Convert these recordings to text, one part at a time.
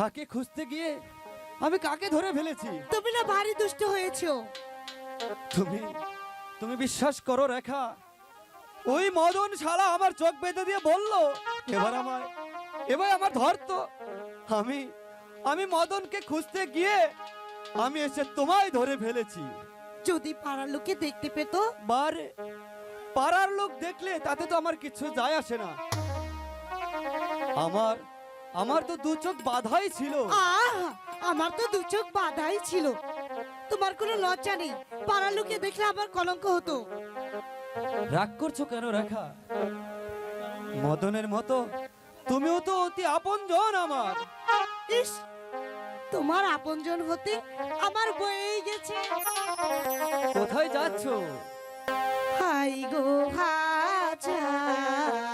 কাকে খুঁজতে গিয়ে আমি কাকে ধরে ফেলেছি? তুমি না ভারী দুষ্ট হয়েছো। তুমি তুমি বিশ্বাস করো রেখা ওই মদন শালা আমার চোখ বেঁধে দিয়ে বলল এবার আমার এবার আমার ধরতো আমি আমি মদনকে খুঁজতে গিয়ে আমি এসে তোমায় ধরে ফেলেছি। যদি পাড়ার লোকে দেখতে পেতো? বারে পাড়ার লোক দেখলে তাতে তো আমার কিছু যায় আসে না। আমার আমার তো দু চোখ বাধাই ছিল। আহ আমার তো দু চোখ বাধাই ছিল। তোমার কোনো লজ্জা নেই। পাড়ার লোকে দেখলে আমার কলঙ্ক হতো। রাগ করছ কেন রেখা? মদনের মতো তুমিও তো অতি আপনজন আমার। ইস তোমার আপনজন হতে আমার বয়েই গেছে। কোথায় যাচ্ছ? হাই গো হাজারো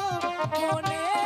Morning.